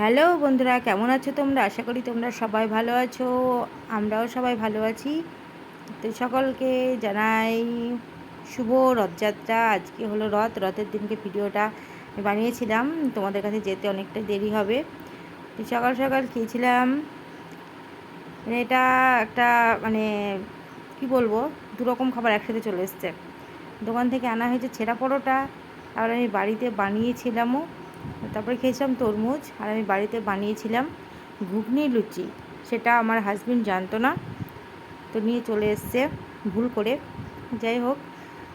Hello বন্ধুরা, কেমন আছো তোমরা? আশা করি তোমরা সবাই ভালো আছো, আমরাও সবাই ভালো আছি। তো সকলকে জানাই শুভ রথযাত্রা। আজকে হলো রথ, রথের দিনকে ভিডিওটা বানিয়েছিলাম। তোমাদের কাছে যেতে অনেকটা দেরি হবে। তো সকাল সকাল খেয়েছিলাম। মানে এটা একটা মানে কি বলব দু রকম খাবার একসাথে চলে এসছে। দোকান থেকে আনা হয়েছে ছেঁড়া পরোটা। আর আমি বাড়িতে বানিয়েছিলামও। তারপরে খেয়েছিলাম তরমুজ আর আমি বাড়িতে বানিয়েছিলাম ঘুগনি লুচি। সেটা আমার হাজবেন্ড জানতো না, তো নিয়ে চলে এসছে ভুল করে। যাই হোক,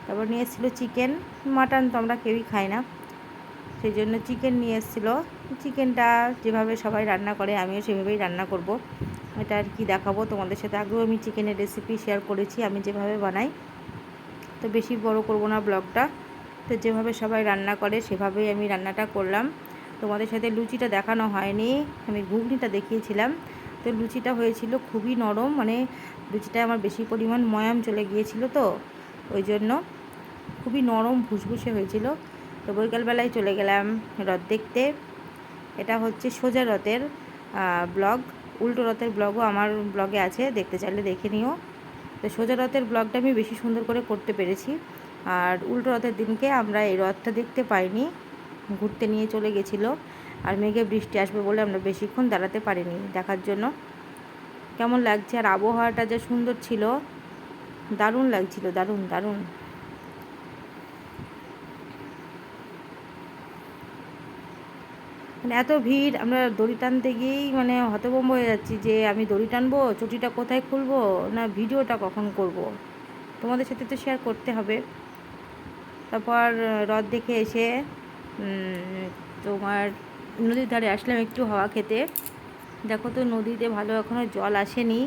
তারপর নিয়ে এসেছিল চিকেন মাটন তো আমরা কেউই খাই না। সেই জন্য চিকেন নিয়ে এসেছিল। চিকেনটা যেভাবে সবাই রান্না করে, আমিও সেভাবেই রান্না করব। এটা আর কি দেখাবো তোমাদের সাথে। আগেও আমি চিকেনের রেসিপি শেয়ার করেছি, আমি যেভাবে বানাই। তো বেশি বড় করব না ব্লগটা তো যেভাবে সবাই রান্না করে, সেভাবেই আমি রান্নাটা করলাম। তোমাদের সাথে লুচিটা দেখানো হয়নি, আমি ঘুগনিটা দেখিয়েছিলাম। তো লুচিটা হয়েছিল খুবই নরম মানে লুচিটা আমার বেশি পরিমাণ ময়াম চলে গিয়েছিল তো, ওই জন্য। খুবই নরম ভুসভুসে হয়েছিল। তো বৈকালবেলায় চলে গেলাম রথ দেখতে। এটা হচ্ছে সোজা রথের ব্লগ। উল্টো রথের ব্লগও আমার ব্লগে আছে, দেখতে চাইলে দেখে নিও। তো সোজা রথের ব্লগটা আমি বেশি সুন্দর করে করতে পেরেছি। আর উল্টো রথের দিনকে আমরা এই রথটা দেখতে পাইনি, ঘুরতে নিয়ে চলে গেছিল। আর মেঘে বৃষ্টি আসবে বলে আমরা বেশিক্ষণ দাঁড়াতে পারিনি দেখার জন্য। কেমন লাগছে? আর আবহাওয়াটা যে সুন্দর ছিল। দারুণ লাগছিল, দারুণ দারুণ। মানে এত ভিড়, আমরা দড়ি টানতে গিয়েই মানে হতভম্ব হয়ে যাচ্ছি যে আমি দড়ি টানবো, চটিটা কোথায় খুলবো, না ভিডিওটা কখন করব। তোমাদের সাথে তো শেয়ার করতে হবে। তারপর রথ দেখে এসে তোমার নদীর ধারে আসলাম একটু হাওয়া খেতে। দেখো তো নদীতে ভালো এখনও জল আসেনি।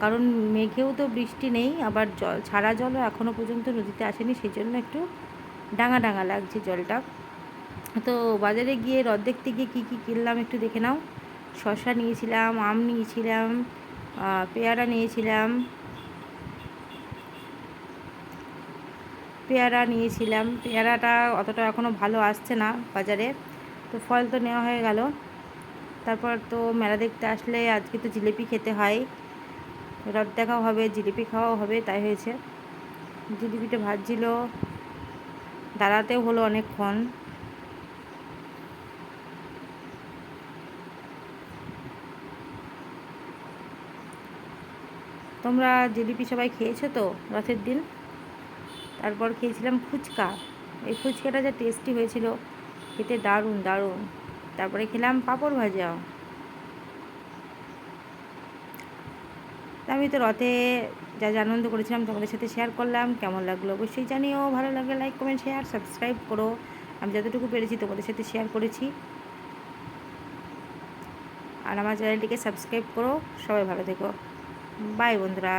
কারণ মেঘেও তো বৃষ্টি নেই, আবার জল, ছাড়া জলও এখনও পর্যন্ত নদীতে আসেনি সেই জন্য একটু ডাঙা ডাঙা লাগছে জলটা। তো বাজারে গিয়ে রথ দেখতে গিয়ে কী কী কিনলাম একটু দেখে নাও। শশা নিয়েছিলাম, আম নিয়েছিলাম পেয়ারা নিয়েছিলাম পেয়ারা নিয়েছিলাম। পেয়ারাটা অতটা এখনও ভালো আসছে না বাজারে। তো ফল তো নেওয়া হয়ে গেল। তারপর তো মেলা দেখতে আসলে আজকে তো জিলিপি খেতে হয়। রথ দেখাও হবে, জিলিপি খাওয়াও হবে, তাই হয়েছে। জিলিপিটা ভাজছিল। দাঁড়াতেও হলো অনেকক্ষণ। তোমরা জিলিপি সবাই খেয়েছো তো রথের দিন? তারপর খেয়েছিলাম ফুচকা। এই ফুচকাটা যা টেস্টি হয়েছিল, খেতে দারুণ দারুণ। তারপরে খেলাম পাঁপড় ভাজা। আমি তো রথে যা যা আনন্দ করেছিলাম তোমাদের সাথে শেয়ার করলাম। কেমন লাগল অবশ্যই জানিও। ভালো লাগলে লাইক কমেন্ট শেয়ার সাবস্ক্রাইব করো। আমি যতটুকু পেরেছি তোমাদের সাথে শেয়ার করেছি। আর আমার চ্যানেলটিকে সাবস্ক্রাইব করো। সবাই ভালো থেকো। বাই বন্ধুরা।